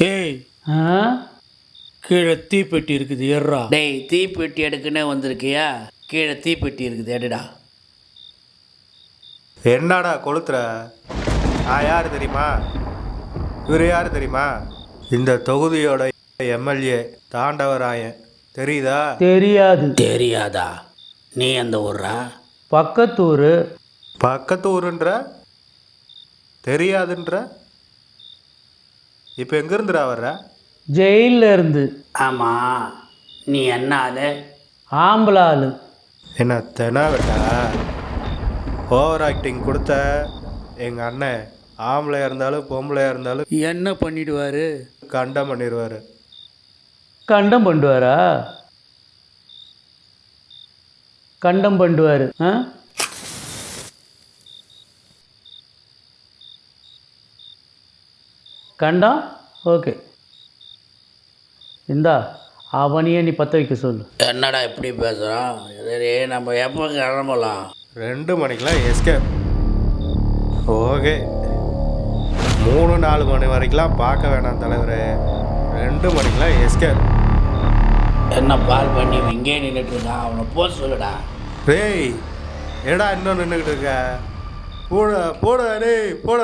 ஏய் ஆ? கீழே தீப்பெட்டி இருக்குது ஏறா டேய் தீப்பெட்டி எடுக்குன்னே வந்திருக்கியா? கீழே தீப்பெட்டி இருக்குது எடுடா. என்னடா கொளுத்துற? நான் யார் தெரியுமா? இவர் யார் தெரியுமா? இந்த தொகுதியோட எம்எல்ஏ தாண்டவராயன். தெரியுதா? தெரியாது. தெரியாதா? நீ அந்த ஊர்ரா பக்கத்தூர். பக்கத்து ஊருன்ற தெரியாதுன்ற? இப்போ எங்கேருந்துடா வர்ற? ஜெயிலில் இருந்து ஆமாம் நீ என்ன ஆளு ஆம்பளை ஆளு என்ன தெனாவட்டா ஓவர் ஆக்டிங் கொடுத்த எங்கள் அண்ணன். ஆம்பளையாக இருந்தாலும் பொம்பளையாக இருந்தாலும் என்ன பண்ணிடுவாரு? கண்டம் பண்ணிடுவார். கண்டம் பண்ணுவாரா? கண்டம் பண்ணுவார் ஆ? கண்டம்? ஓகே. இந்தா அவனையே நீ பற்ற வைக்க சொல்லு. என்னடா இப்படி பேசுகிறோம் சரி நம்ம எப்போ கிளம்பலாம்? ரெண்டு மணிக்கெலாம் எஸ்கேப் ஓகே. மூணு நாலு மணி வரைக்கும்லாம் பார்க்க வேணாம் தலைவரே. ரெண்டு மணிக்கெலாம் எஸ்கேப் என்ன பால் பண்ணி இங்கே நின்றுட்டு இருக்கான் அவனை போக சொல்லுடா. டேய் ஏடா இன்னும் நின்றுக்கிட்டு இருக்க? போட போட டேய் போட.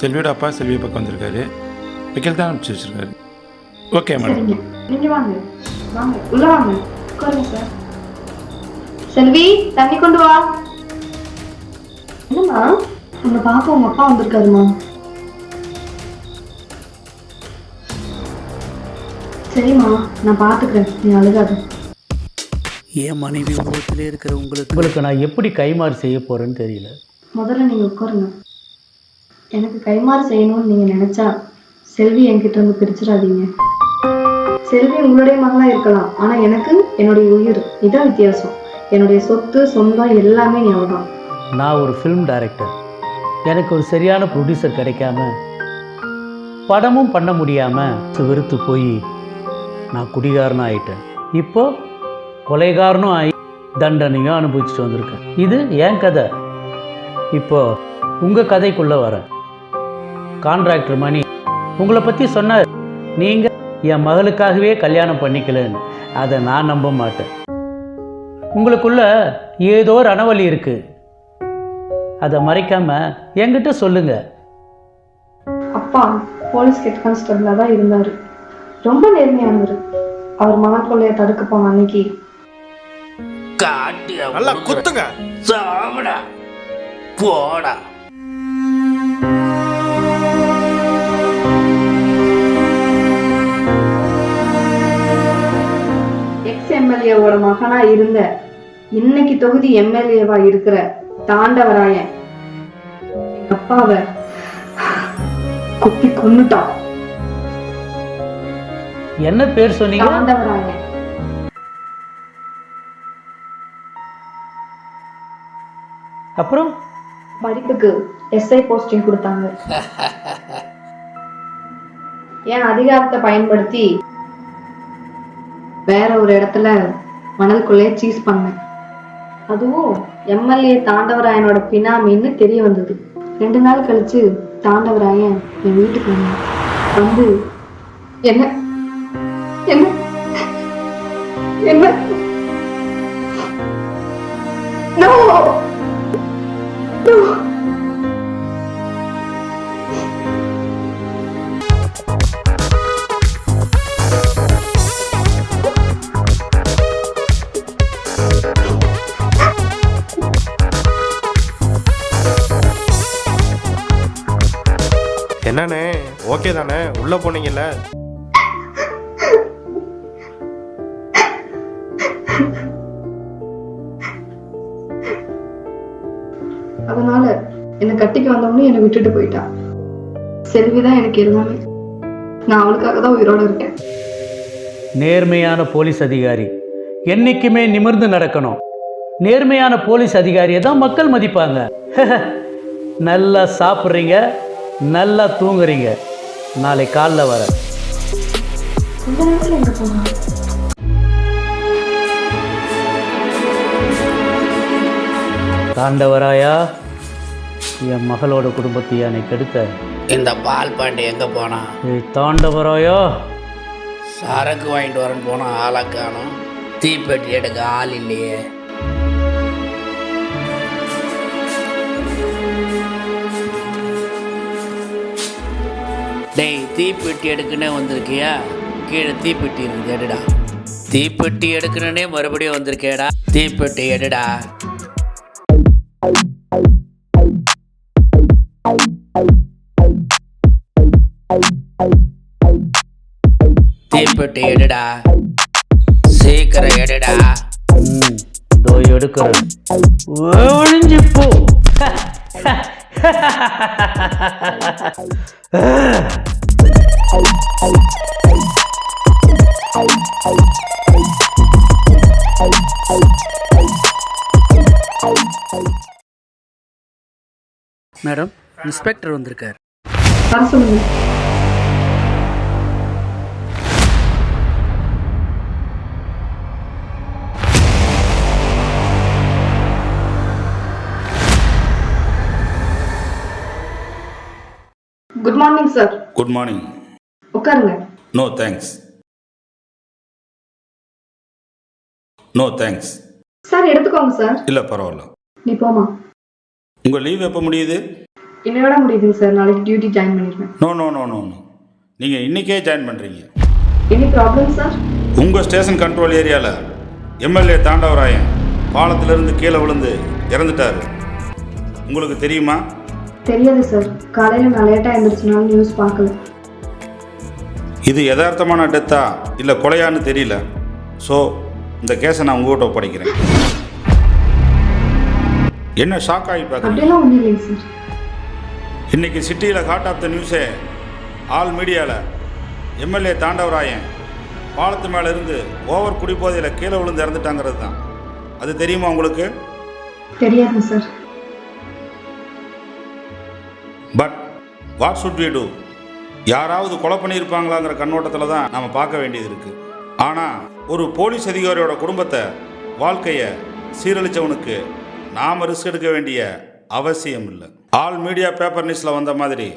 செல்வியோட அப்பா செல்வியை பக்கம் வந்திருக்காரு. வக்கீல் தான் அனுப்பிச்சி வச்சிருக்காரு. Okay madam. நீங்க வாங்க. வாங்க. உள்ள வாங்க. உட்காருங்க சார் செல்வி தண்ணி கொண்டு வா. என்னம்மா? உங்க பாப்பா உங்க அப்பா வந்திருக்காருமா சரிம்மா நான் பாத்துக்கிறேன். நீ அழுகாத. என் மனைவி ஊரத்தில் இருக்கிற உங்களுக்கு உங்களுக்கு நான் எப்படி கைமாறு செய்ய போகிறேன்னு தெரியல. முதல்ல நீங்க உட்காருங்க. எனக்கு கைமாறு செய்யணும்னு நீங்க நினைச்சா செல்வி என்கிட்ட இருந்து பிரிச்சிடாதீங்க. செல்வி உங்களுடைய மகளா இருக்கலாம். ஆனா எனக்கு என்னுடைய உயிர். இதான் வித்தியாசம். என்னுடைய சொத்து சொந்தம் எல்லாமே நீ அவதான் நான் ஒரு ஃபிலிம் டைரக்டர் எனக்கு ஒரு சரியான ப்ரொடியூசர் கிடைக்காம படமும் பண்ண முடியாமல் வெறுத்து போய் நான் குடிகாரனும் ஆயிட்டேன். இப்போ கொலைகாரனும் ஆகி தண்டனையும் அனுபவிச்சுட்டு வந்திருக்கேன். இது என் கதை. இப்போ உங்கள் கதைக்குள்ளே வரேன். கான்ட்ராக்டர் மணி. உங்களை பற்றி சொன்னார். நீங்கள் என் மகளுக்காகவே கல்யாணம் பண்ணிக்கலன்னு. அதை நான் நம்ப மாட்டேன். உங்களுக்குள்ள ஏதோ ஒரு அனவலி இருக்குது அதை மறைக்காம என்கிட்ட சொல்லுங்க. அப்பா போலீஸ் ஹெட் கான்ஸ்டபிளா தான் இருந்தாரு. ரொம்ப நேர்மையானவர் அவர் மகன் கொள்ளைய தடுக்க போன அன்னைக்கு. காட்டி நல்லா குத்துங்க. சாவடா. போடா. எம்எல்ஏவோட மகனா இருந்த. இன்னைக்கு தொகுதி எம்எல்ஏவா இருக்கிற தாண்டவராயன் அப்பாவை குத்தி கொன்னுட்டான். என்ன பேர் சொன்னீங்க? தாண்டவராயன். அப்புறம்? படிப்புக்கு எஸ்ஐ போஸ்டிங் கொடுத்தாங்க. என் அதிகாரத்தை பயன்படுத்தி வேற ஒரு இடத்துல மணல்குள்ளே சீஸ் பண்ணேன். அதுவும் எம்எல்ஏ தாண்டவராயனோட பினாமின்னு தெரிய வந்தது. ரெண்டு நாள் கழிச்சு தாண்டவராயன் என் வீட்டுக்கு வந்தான். வந்து என்ன? என்ன? என்ன? No! என்னண்ணே? ஓகே தானே? உள்ளே போனீங்கல்ல? அதனால என்னை கட்டிக்கு வந்தவொடனே என்னை விட்டுட்டு போயிட்டா. செல்வி தான் எனக்கு எல்லாமே நான் அவளுக்காக தான் உயிரோட இருக்கேன். நேர்மையான போலீஸ் அதிகாரி. என்றைக்குமே நிமிர்ந்து நடக்கணும். நேர்மையான போலீஸ் அதிகாரியை தான் மக்கள் மதிப்பாங்க. நல்லா சாப்பிட்றீங்க. நல்லா தூங்குறீங்க. நாளை காலைல வர இந்த நேரத்துல எங்க போனா தாண்டவராயா என் மகளோட குடும்பத்தை என்னை கெடுத்த? இந்த பால் பாண்டி எங்கே போனான் ஏய் தாண்டவராயா. சரக்கு வாங்கிட்டு வரேன்னு போனால் ஆளை காணும். தீப்பெட்டி எடுக்க ஆள் இல்லையே. டேய் தீப்பெட்டி எடுக்குன்னே வந்திருக்கியா? கீழே தீப்பெட்டி இருக்குது எடுடா. தீப்பெட்டி எடுக்கணுன்னே மறுபடியும் வந்திருக்கேடா. தீப்பெட்டி எடுடா. தீப்பெட்டி எடுடா. சீக்கிரம் எடுடா. இதோ எடுக்கிறேன். ஒழிஞ்சு போ. மேடம் இன்ஸ்பெக்டர் வந்திருக்கார். Good morning sir good morning உட்காருங்க. No thanks no thanks sir எடுத்துக்கோங்க சார். இல்லை பரவாயில்ல. நீ போமா உங்கள் லீவ் எப்போ முடியுது? இன்னையோட முடியுதுங்க சார். நாளைக்கு டியூட்டி ஜாயின் பண்ணிடுவேன். No no no no no நீங்கள் இன்றைக்கே ஜாயின் பண்ணுறீங்க எனி ப்ராப்ளம் சார் உங்கள் ஸ்டேஷன் கண்ட்ரோல் ஏரியாவில் எம்எல்ஏ தாண்டவராயன் பாலத்திலிருந்து கீழே விழுந்து இறந்துட்டார். உங்களுக்கு தெரியுமா? தெரியாது சார் காலையில் நான் லேட்டாக எழுந்திரிச்சனால நியூஸ் பார்க்கல. இது யதார்த்தமான டெத்தா இல்லை கொலையான்னு தெரியல. ஸோ இந்த கேஸை நான் உங்ககிட்ட ஒப்படைக்கிறேன். என்ன ஷாக் ஆகி பார்க்குறீங்க? இன்னைக்கு சிட்டியில் ஹார்ட் ஆஃப் த நியூஸே ஆல் மீடியாவில் எம்எல்ஏ தாண்டவராயன் பாலத்து மேலே இருந்து ஓவர் குடிபோதையில் கீழே விழுந்து இறந்துட்டாங்கிறது தான். அது தெரியுமா உங்களுக்கு? தெரியாதுங்க sir but what should we do யாராவது கொலை பண்ணியிருப்பாங்களாங்கிற கண்ணோட்டத்தில் தான் நம்ம பார்க்க வேண்டியது இருக்குது ஆனால் ஒரு போலீஸ் அதிகாரியோட குடும்பத்தை வாழ்க்கையை சீரழிச்சவனுக்கு நாம் ரிஸ்க் எடுக்க வேண்டிய அவசியம் இல்லை. ஆல் மீடியா பேப்பர் நியூஸில் வந்த மாதிரி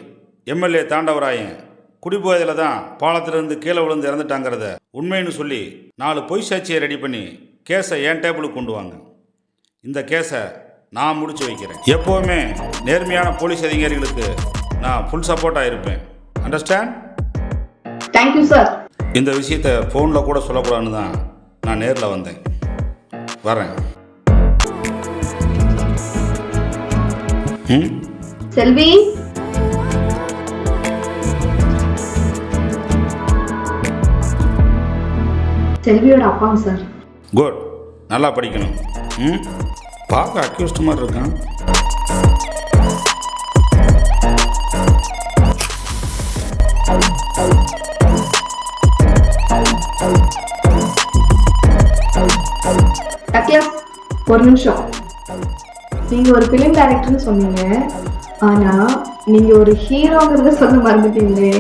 எம்எல்ஏ தாண்டவராயன் குடிபோதையில் தான் பாலத்திலிருந்து கீழே விழுந்து இறந்துட்டாங்கிறத உண்மைன்னு சொல்லி நாலு பொய் சாட்சியை ரெடி பண்ணி கேஸை என் டேபிளுக்கு கொண்டு வாங்க. இந்த கேஸை நான் முடிச்சு வைக்கிறேன். எப்போவுமே நேர்மையான போலீஸ் அதிகாரிகளுக்கு நான் ஃபுல் சப்போர்ட்டாக இருப்பேன். அண்டர்ஸ்டாண்ட் தேங்க்யூ சார் இந்த விஷயத்தை ஃபோனில் கூட சொல்லக்கூடாதுன்னு தான் நான் நேரில் வந்தேன். வரேன். செல்வி? செல்வியோட அப்பாங்க சார் குட் நல்லா படிக்கணும். ம்? பார்க்க அக்யூஸ்ட் மாதிரி இருக்கான். ஒரு நிமிஷம். நீங்கள் ஒரு ஃபிலிம் டைரக்டர்னு சொன்னீங்க. ஆனால் நீங்கள் ஒரு ஹீரோங்கிறத சொல்ல மறந்துட்டீங்களே.